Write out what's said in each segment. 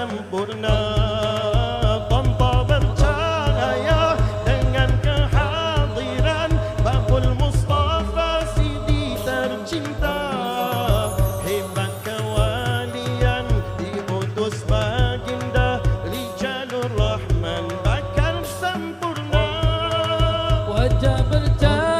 sempurna. Tanpa bercahaya dengan kehadiran Bahul Mustafa Sidi tercinta. Hebat kewalian diutus baginda li jalur rahman bakal sempurna. Wajah bercahaya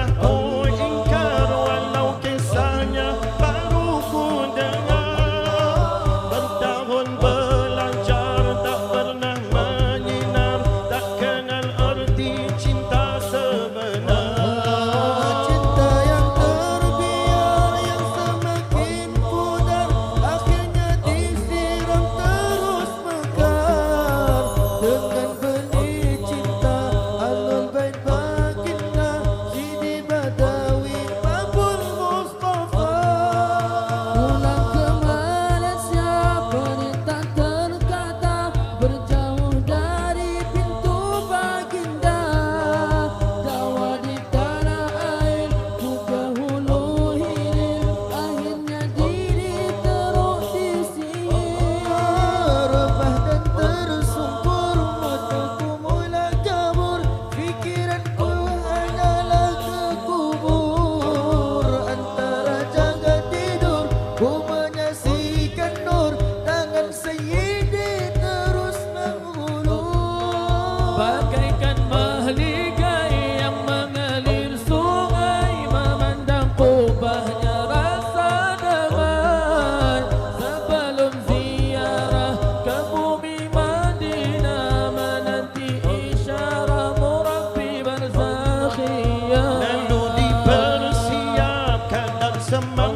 Somebody.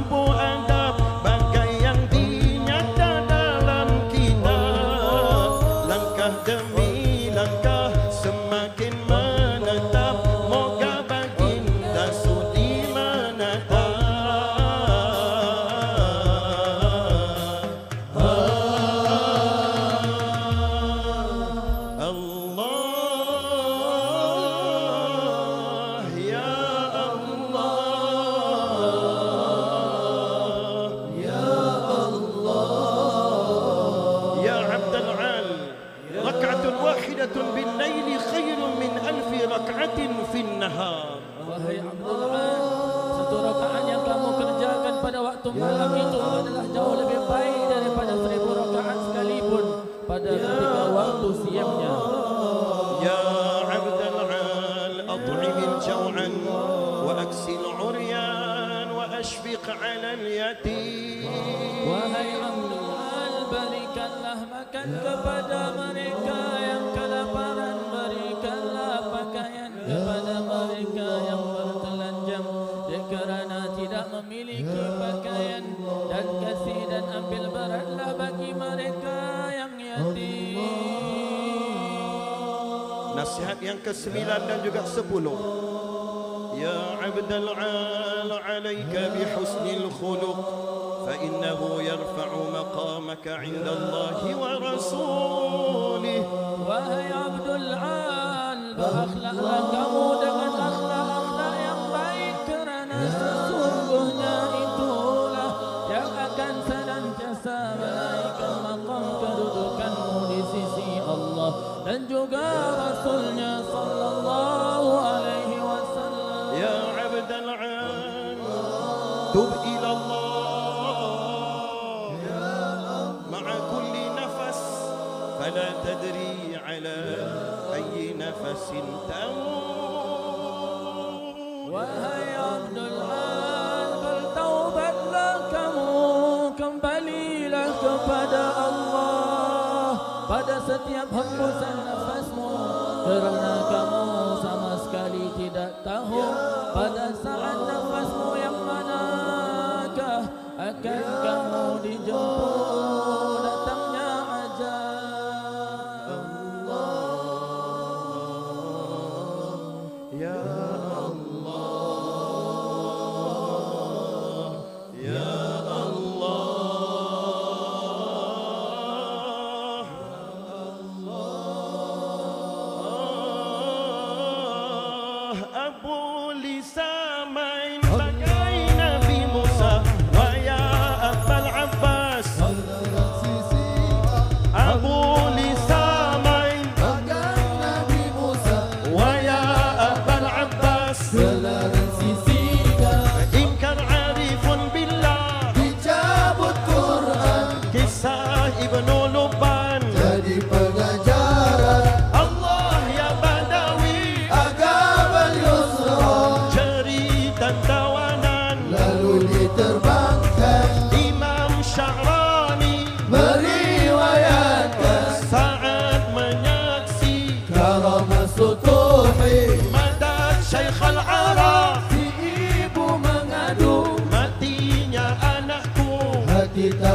malam itu adalah jauh lebih baik daripada seribu rakaat sekalipun pada ya ketika waktu siangnya. Ya Abdul Al, wa Aksil وأكسي wa Ashfiq Al Niyati. Wahai Abdul Al, berikanlah makan kepada mereka yang kelaparan. yang ke-9 dan juga 10 Ya abdal al alayka bi husnil khuluq fa innahu yarfa'u maqamaka 'inda Allah wa rasulih wa ya abdul al ba'akhlaq lakamu dengan تب إلى الله. مع كل نفس فلا تدري على أي نفس تموت. وهي ابن الآن قل توبة لك كم بلي بليلك فدى الله. فدى setiap hembusan nafasmu kerana kamu sama sekali tidak tahu pada Bukan ya kamu dijemput datangnya aja Allah Ya Allah Ya Allah. Ya Allah Abu Lisa Mai Capitão